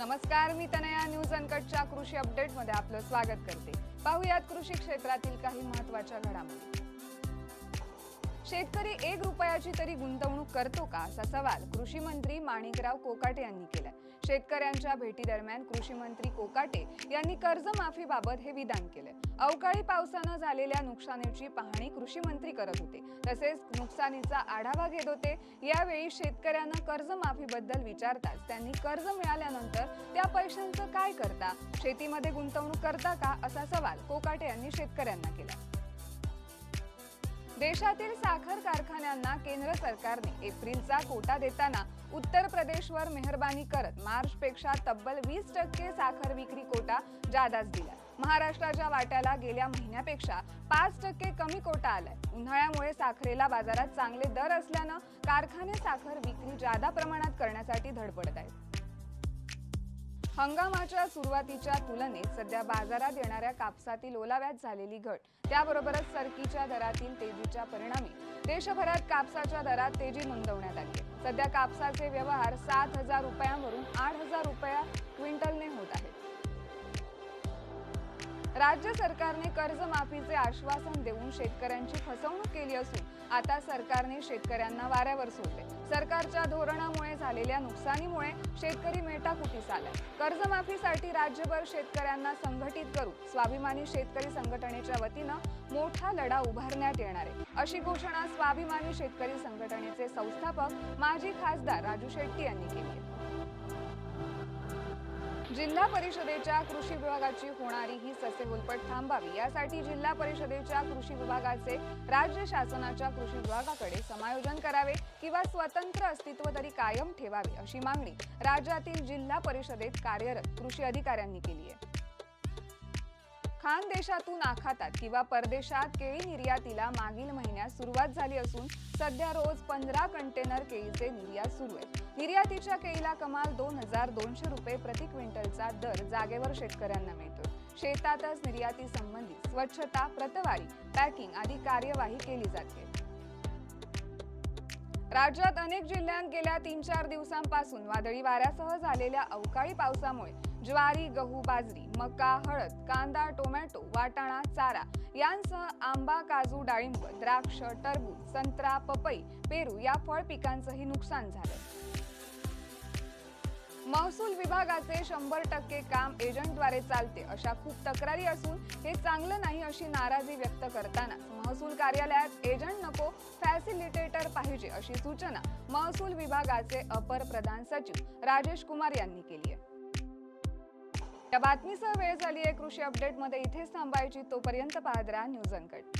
नमस्कार मी तनया न्यूज अनकटच्या कृषी अपडेटमध्ये आपलं स्वागत करते. पाहुयात कृषी क्षेत्रातील काही महत्त्वाच्या घडामोडी. शेतकरी एक रुपयाची तरी गुंतवणूक करतो का असा सवाल कृषी मंत्री माणिकराव कोकाटे यांनी केलाय. शेतकऱ्यांच्या भेटीदरम्यान कृषी मंत्री कोकाटे यांनी कर्जमाफीबाबत हे विधान केलंय. अवकाळी पावसानं झालेल्या नुकसानीची पाहणी कृषी मंत्री करत होते. तसेच नुकसानीचा आढावा घेत होते. यावेळी शेतकऱ्यांना कर्जमाफीबद्दल विचारताच त्यांनी कर्ज मिळाल्यानंतर त्या पैशांचं काय करता? शेतीमध्ये गुंतवणूक करता का? असा सवाल कोकाटे यांनी शेतकऱ्यांना केला देशातील साखर कारखान्यांना केंद्र सरकारने एप्रिलचा कोटा देताना उत्तर प्रदेशवर मेहरबानी करत मार्चपेक्षा तब्बल वीस टक्के साखर विक्री कोटा जादाच दिला. महाराष्ट्राच्या वाट्याला गेल्या महिन्यापेक्षा पाच टक्के कमी कोटा आलाय. उन्हाळ्यामुळे साखरेला बाजारात चांगले दर असल्यानं कारखाने साखर विक्री जादा प्रमाणात करण्यासाठी धडपडत आहेत. हंगामाच्या सुरुवातीच्या तुलनेत सध्या बाजारात येणाऱ्या कापसातील ओलाव्यात झालेली घट. त्याबरोबरच सरकीच्या दरातील तेजीच्या परिणामी देशभरात कापसाच्या दरात तेजी नोंदवण्यात आली सध्या कापसाचे व्यवहार सात हजार रुपयांवरून आठ हजार रुपया क्विंटलने होत आहेत. राज्य सरकारने कर्जमाफीचे आश्वासन देऊन शेतकऱ्यांची फसवणूक केली असून आता सरकारने शेतकऱ्यांना वाऱ्यावर सोडले. सरकारच्या धोरणामुळे झालेल्या नुकसानीमुळे शेतकरी मेटाकुटीस आलाय कर्जमाफीसाठी राज्यभर शेतकऱ्यांना संघटित करून स्वाभिमानी शेतकरी संघटनेच्या वतीनं मोठा लढा उभारण्यात येणार आहे. अशी घोषणा स्वाभिमानी शेतकरी संघटनेचे संस्थापक माजी खासदार राजू शेट्टी यांनी केली आहे. जिल्हा परिषदेच्या कृषी विभागाची होणारी ही ससेहोलपट थांबावी. यासाठी जिल्हा परिषदेच्या कृषी विभागाचे राज्य शासनाच्या कृषी विभागाकडे समायोजन करावे किंवा स्वतंत्र अस्तित्व तरी कायम ठेवावे अशी मागणी राज्यातील जिल्हा परिषदेत कार्यरत कृषी अधिकाऱ्यांनी केली आहे. खानदेशातून आखातात किंवा परदेशात केळी निर्यातीला मागील महिन्यात सुरुवात झाली असून सध्या रोज पंधरा कंटेनर केळीचे निर्यात सुरू आहे निर्यातीच्या केळीला कमाल दोन हजार दोनशे रुपये प्रति क्विंटलचा दर जागेवर शेतकऱ्यांना मिळतो शेतातच निर्यातीसंबंधी स्वच्छता प्रतवारी पॅकिंग आदी कार्यवाही केली जाते. राज्यात अनेक जिल्ह्यांत गेल्या तीन चार दिवसांपासून वादळी वाऱ्यासह झालेल्या अवकाळी पावसामुळे ज्वारी गहू बाजरी मका हळद कांदा टोमॅटो वाटाणा चारा यांसह आंबा काजू डाळिंब द्राक्ष टरबूज संत्रा पपई पेरू या फळ पिकांचंही नुकसान झालं. महसूल विभागाचे शंभर टक्के काम एजंटद्वारे चालते अशा खूप तक्रारी असून हे चांगलं नाही अशी नाराजी व्यक्त करताना महसूल कार्यालयात एजंट नको फॅसिलिटेटर पाहिजे अशी सूचना महसूल विभागाचे अपर प्रधान सचिव राजेश कुमार यांनी केली आहे. या बातमीसह वेळ झाली आहे कृषी अपडेटमध्ये इथेच थांबायची तोपर्यंत पाहत राहा न्यूज अनकट.